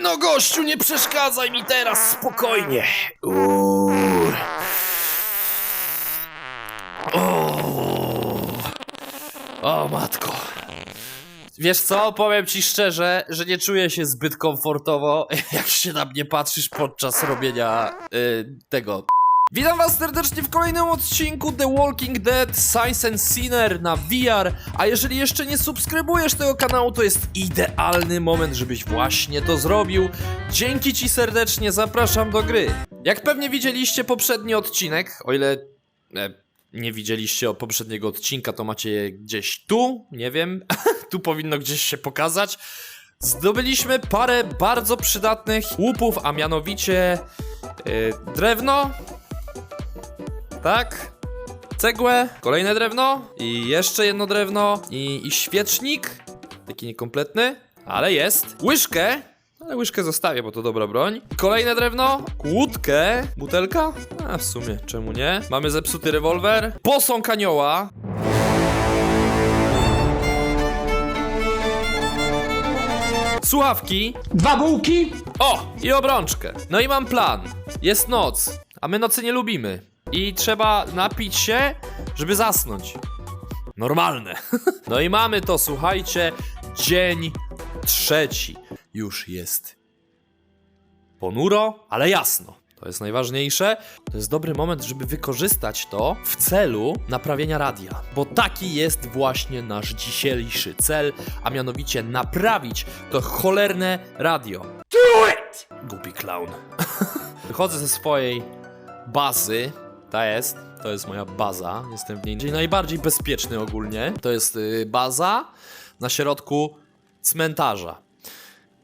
No gościu, nie przeszkadzaj mi teraz, spokojnie. Uuu. O. o matko. Wiesz co, powiem ci szczerze, że nie czuję się zbyt komfortowo, jak się na mnie patrzysz podczas robienia y, tego. Witam was serdecznie w kolejnym odcinku The Walking Dead Science and Sinner na VR, a jeżeli jeszcze nie subskrybujesz tego kanału, to jest idealny moment, żebyś właśnie to zrobił. Dzięki ci serdecznie, zapraszam do gry. Jak pewnie widzieliście poprzedni odcinek, o ile e, nie widzieliście poprzedniego odcinka, to macie je gdzieś tu, nie wiem, tu powinno gdzieś się pokazać. Zdobyliśmy parę bardzo przydatnych łupów, a mianowicie e, drewno, tak, cegłę, kolejne drewno i jeszcze jedno drewno i, i świecznik, taki niekompletny, ale jest, łyżkę, ale łyżkę zostawię, bo to dobra broń. Kolejne drewno, kłódkę, butelka, a w sumie czemu nie. Mamy zepsuty rewolwer, posąg anioła. Słuchawki, Dwa bułki? o, i obrączkę. No i mam plan. Jest noc, a my nocy nie lubimy. I trzeba napić się, żeby zasnąć. Normalne. No i mamy to, słuchajcie, dzień trzeci. Już jest ponuro, ale jasno. To jest najważniejsze. To jest dobry moment, żeby wykorzystać to w celu naprawienia radia. Bo taki jest właśnie nasz dzisiejszy cel, a mianowicie naprawić to cholerne radio. Do it! Głupi clown. Wychodzę ze swojej bazy. Ta jest, to jest moja baza. Jestem w niej najbardziej bezpieczny ogólnie. To jest y, baza na środku cmentarza.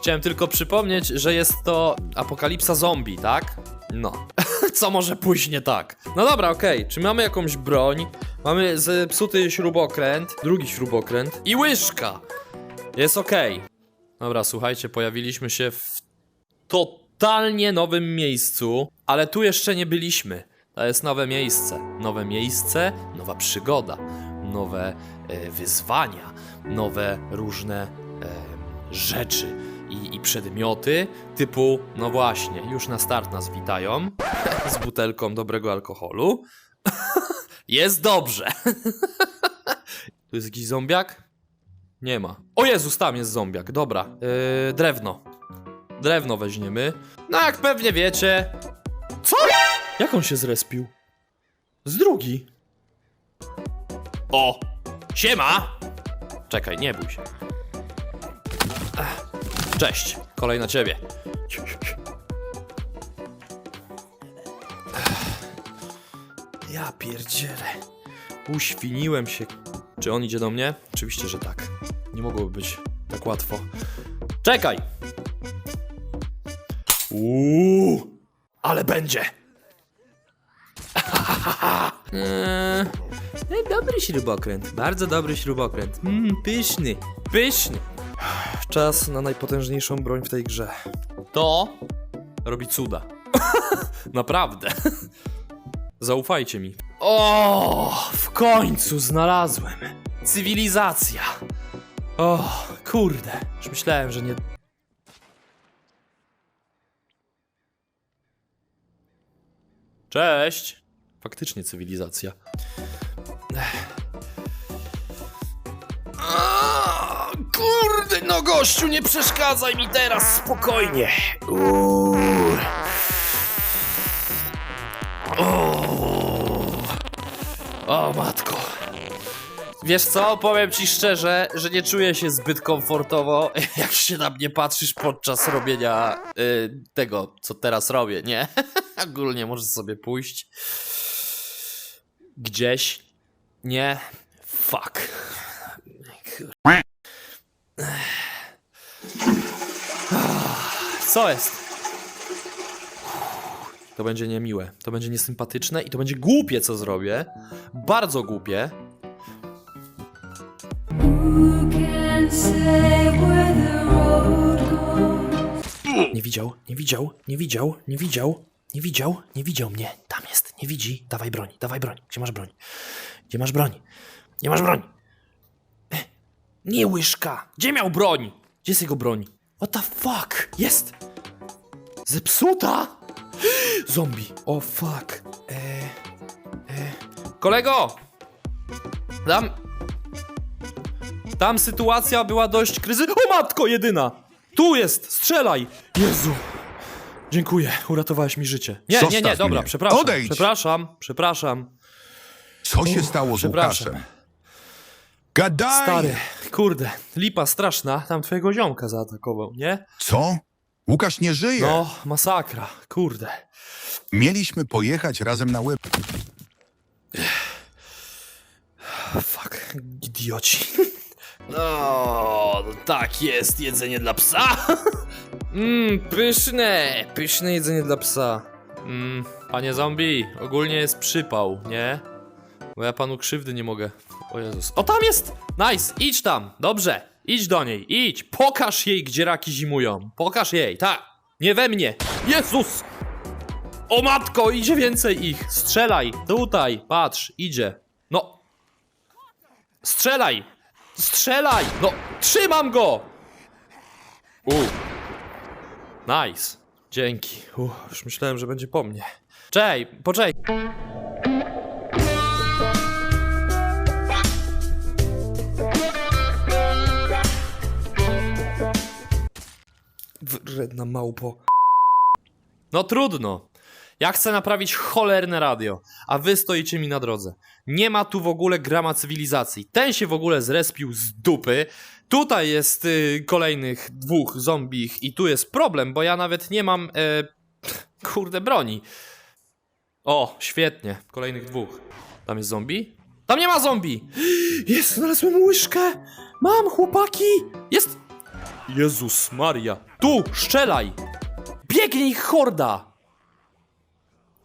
Chciałem tylko przypomnieć, że jest to apokalipsa zombie, tak? No. Co może pójść nie tak? No dobra, okej. Czy mamy jakąś broń? Mamy zepsuty śrubokręt, drugi śrubokręt i łyżka. Jest okej. Dobra, słuchajcie, pojawiliśmy się w totalnie nowym miejscu, ale tu jeszcze nie byliśmy. To jest nowe miejsce. Nowe miejsce, nowa przygoda, nowe e, wyzwania, nowe różne e, rzeczy i, i przedmioty typu, no właśnie, już na start nas witają z butelką dobrego alkoholu. jest dobrze. tu jest jakiś zombiak? Nie ma. O Jezus, tam jest zombiak, dobra. Yy, drewno. Drewno weźmiemy. No jak pewnie wiecie. Jak on się zrespił? Z drugi. O! Siema! Czekaj, nie bój się. Cześć, kolej na ciebie. Ja pierdzielę. Uświniłem się. Czy on idzie do mnie? Oczywiście, że tak. Nie mogłoby być tak łatwo. Czekaj! Uuu, ale będzie! Eee, dobry śrubokręt, bardzo dobry śrubokręt. Mmm, pyszny, pyszny. Czas na najpotężniejszą broń w tej grze. To robi cuda. Naprawdę. Zaufajcie mi. O, w końcu znalazłem. Cywilizacja. O, kurde. Już myślałem, że nie. Cześć. Faktycznie cywilizacja. A, Kurde, no gościu, nie przeszkadzaj mi teraz, spokojnie. O. o matko. Wiesz co, powiem ci szczerze, że nie czuję się zbyt komfortowo, jak się na mnie patrzysz podczas robienia y, tego, co teraz robię, nie? Ogólnie możesz sobie pójść gdzieś. Nie. Fuck. Co jest? To będzie niemiłe, to będzie niesympatyczne i to będzie głupie, co zrobię. Bardzo głupie. Nie widział, nie widział, nie widział, nie widział, nie widział, nie widział mnie. Tam jest, nie widzi. Dawaj broń, dawaj broń. Gdzie masz broń? Gdzie masz broń? Gdzie masz broń? E, Nie łyżka. Gdzie miał broń? Gdzie jest jego broń? What the fuck? Jest! Zepsuta! Zombie. O fuck. E, e. Kolego! Tam... Tam sytuacja była dość kryzy... O matko jedyna! Tu jest! Strzelaj! Jezu! Dziękuję, uratowałeś mi życie. Nie, nie, nie, Zostaw dobra, mnie. przepraszam. Odejdź. Przepraszam, przepraszam. Co się stało z przepraszam. Łukaszem? Gadaj! Stary, kurde, lipa straszna, tam twojego ziomka zaatakował, nie? Co? Łukasz nie żyje. No, masakra, kurde. Mieliśmy pojechać razem na łeb. Fuck, idioci. No, tak jest, jedzenie dla psa. Mmm, pyszne, pyszne jedzenie dla psa. Mmm, panie zombie, ogólnie jest przypał, nie? Bo ja panu krzywdy nie mogę. O Jezus. O, tam jest! Nice, idź tam, dobrze. Idź do niej, idź. Pokaż jej, gdzie raki zimują. Pokaż jej, tak. Nie we mnie. Jezus! O matko, idzie więcej ich. Strzelaj, tutaj, patrz, idzie. No, Strzelaj! Strzelaj! No, trzymam go! U. Nice. Dzięki. U, już myślałem, że będzie po mnie. Czej, poczekaj. Wredna małpo. No trudno. Ja chcę naprawić cholerne radio, a wy stoicie mi na drodze. Nie ma tu w ogóle grama cywilizacji. Ten się w ogóle zrespił z dupy. Tutaj jest y, kolejnych dwóch zombich i tu jest problem, bo ja nawet nie mam e, kurde broni. O, świetnie. Kolejnych dwóch. Tam jest zombie? Tam nie ma zombie! Jest, znalazłem łyżkę! Mam, chłopaki! Jest! Jezus Maria. Tu, strzelaj! Biegnij, horda!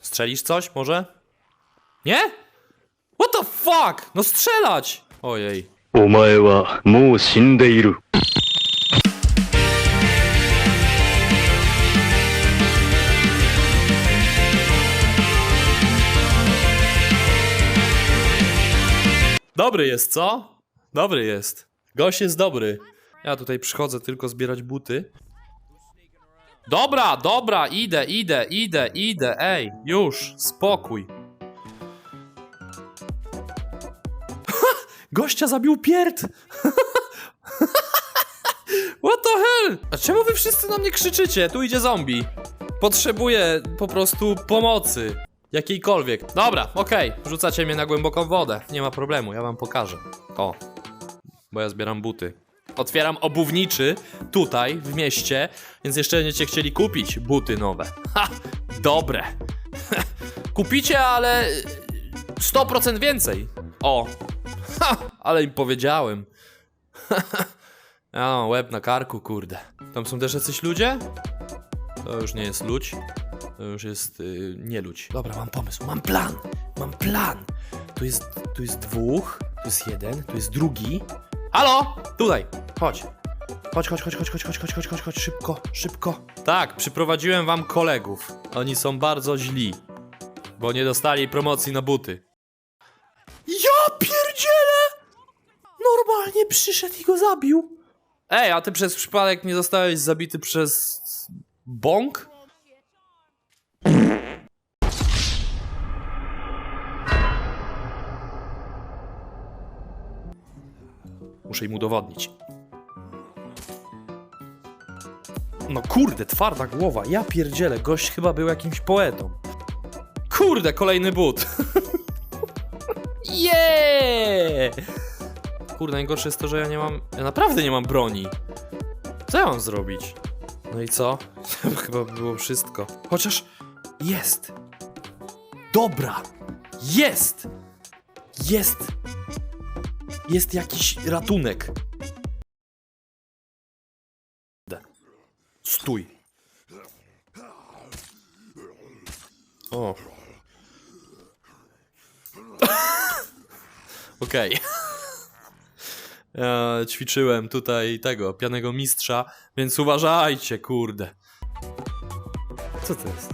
Strzelisz coś, może? Nie? What the fuck? No strzelać! Ojej. お前はもう死んでいる。 Dobry jest, co? Dobry jest. Gość jest dobry. Ja tutaj przychodzę tylko zbierać buty. Dobra, dobra, idę, idę, idę, idę, ej, już, spokój. Gościa zabił pierd! What the hell? A czemu wy wszyscy na mnie krzyczycie? Tu idzie zombie. Potrzebuję po prostu pomocy. Jakiejkolwiek. Dobra, okej. Rzucacie mnie na głęboką wodę. Nie ma problemu, ja wam pokażę. O. Bo ja zbieram buty. Otwieram obuwniczy tutaj w mieście, więc jeszcze będziecie chcieli kupić buty nowe. Ha! Dobre. Kupicie, ale 100% więcej. O. Ha! Ale im powiedziałem. Mam łeb na karku, kurde. Tam są też jacyś ludzie? To już nie jest ludź. To już jest yy, nie ludź. Dobra, mam pomysł, mam plan. Mam plan. Tu jest, tu jest dwóch, tu jest jeden, tu jest drugi. Halo! Tutaj, chodź. Chodź, chodź, chodź, chodź, chodź, chodź, chodź, chodź, chodź, chodź, szybko, szybko. Tak, przyprowadziłem wam kolegów. Oni są bardzo źli, bo nie dostali promocji na buty. Ja pierdzielę! Normalnie przyszedł i go zabił. Ej, a ty przez przypadek nie zostałeś zabity przez... bąk? Muszę im udowodnić. No kurde, twarda głowa. Ja pierdzielę, gość chyba był jakimś poetą. Kurde, kolejny but. Yeah! Kurde, najgorsze jest to, że ja nie mam... Ja naprawdę nie mam broni. Co ja mam zrobić? No i co? Chyba było wszystko. Chociaż jest. Dobra. Jest. Jest. Jest jakiś ratunek. Stój. O. Okej. Ja ćwiczyłem tutaj tego, pianego mistrza, więc uważajcie, kurde. Co to jest?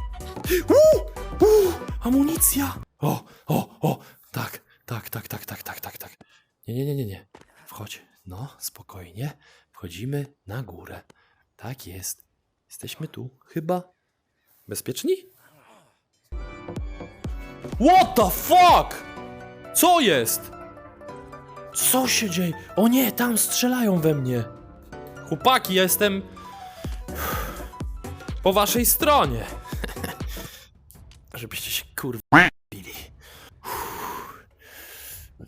Uuu! Uuu! Amunicja! O, o, o! Tak, tak, tak. Nie, nie, nie, nie, nie. Wchodź. No, spokojnie. Wchodzimy na górę. Tak jest. Jesteśmy tu, chyba. Bezpieczni? What the fuck? Co jest? Co się dzieje? O nie, tam strzelają we mnie. Chłopaki, ja jestem po waszej stronie. Żebyście się kurwa bili.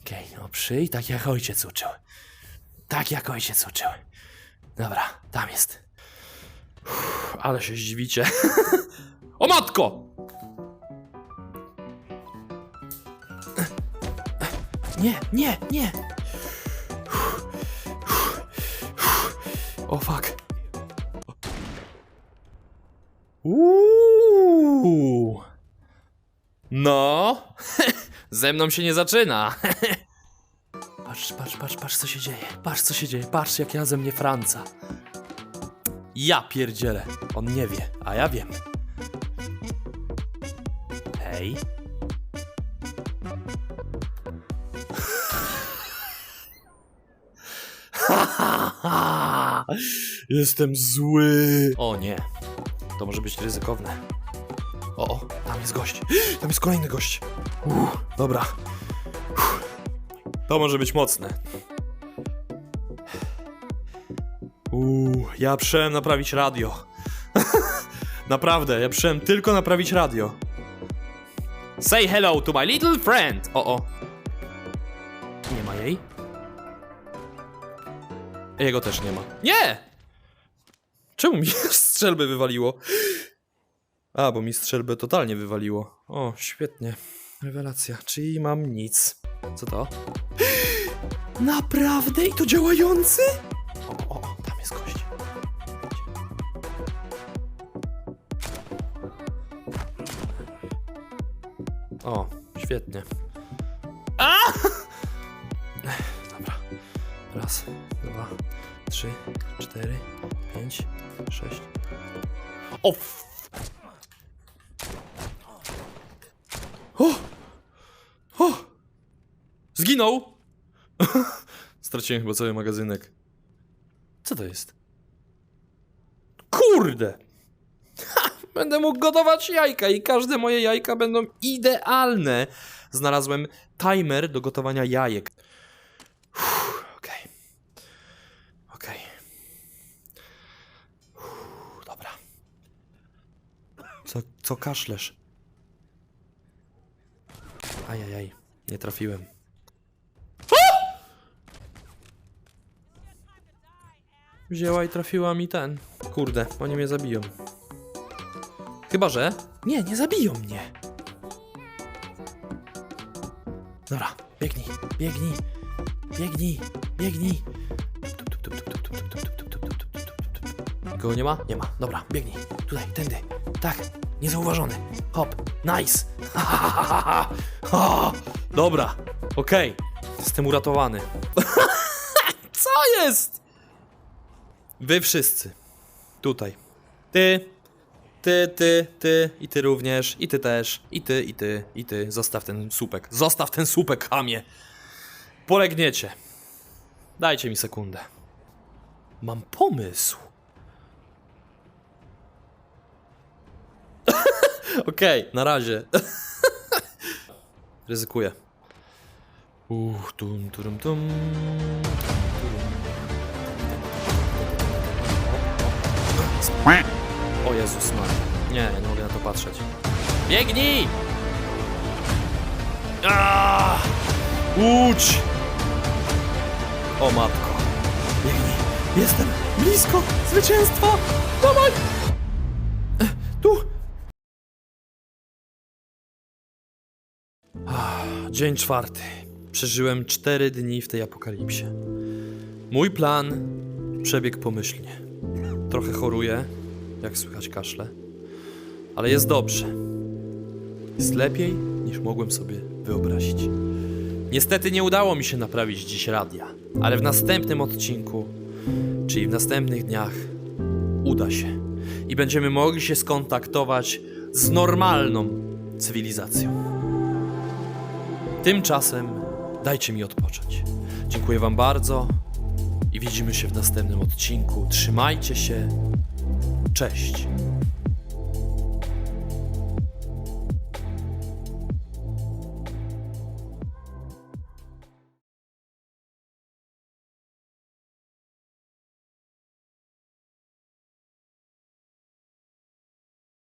Okej, no przyj, tak jak ojciec uczył. Tak jak ojciec uczył. Dobra, tam jest. Uff, Ale się zdziwicie. o matko! Nie, nie, nie! O fuck. Uuu. No, ze mną się nie zaczyna. patrz, patrz, patrz, co się dzieje. Patrz co się dzieje. Patrz jak ja ze mnie Franca. Ja pierdzielę. On nie wie, a ja wiem. Hej. Jestem zły. O nie. To może być ryzykowne. O, o, tam jest gość. Tam jest kolejny gość. Uff, dobra. To może być mocne. Uuu, ja przyszedłem naprawić radio. Naprawdę, ja przyszedłem tylko naprawić radio. Say hello to my little friend. O, o. Nie ma jej. Jego też nie ma. Nie! Czemu mi strzelby wywaliło? A, bo mi strzelbę totalnie wywaliło. O, świetnie. Rewelacja. Czyli mam nic. Co to? Naprawdę? I to działający? O, o, o, tam jest gość. O, świetnie. Zginął! Straciłem chyba cały magazynek. Co to jest? Kurde! Ha, będę mógł gotować jajka i każde moje jajka będą idealne. Znalazłem timer do gotowania jajek. Okej. Okej. Uff, Dobra. Co, co kaszlesz? Ajajaj, nie trafiłem. wzięła i trafiła mi ten. Kurde, oni mnie zabiją. Chyba, że... Nie, nie zabiją mnie. Dobra, biegnij, biegnij, biegnij, biegnij. Nikogo nie ma? Nie ma. Dobra, biegnij. Tutaj, tędy. Tak, niezauważony. Hop, nice. Ha, ha, ha, ha. Dobra, okej. Okay. Jestem uratowany. Co jest? Wy wszyscy. Tutaj. Ty. Ty, ty, ty i ty również, i ty też, i ty, i ty, i ty. Zostaw ten słupek. Zostaw ten słupek, chamie. Polegniecie. Dajcie mi sekundę. Mam pomysł. Okej, na razie. Ryzykuję. Uch, tum, turum, tum. O Jezus Maria. Nie, ja nie mogę na to patrzeć. Biegnij! Aaaa! Łódź! O matko. Biegnij. Jestem blisko zwycięstwa! Dawaj! Ech, Tu! Ah, Dzień czwarty. Przeżyłem cztery dni w tej apokalipsie. Mój plan przebiegł pomyślnie. Trochę choruję, jak słychać kaszle, ale jest dobrze. Jest lepiej niż mogłem sobie wyobrazić. Niestety nie udało mi się naprawić dziś radia, ale w następnym odcinku, czyli w następnych dniach, uda się i będziemy mogli się skontaktować z normalną cywilizacją. Tymczasem dajcie mi odpocząć. Dziękuję Wam bardzo widzimy się w następnym odcinku. Trzymajcie się. Cześć.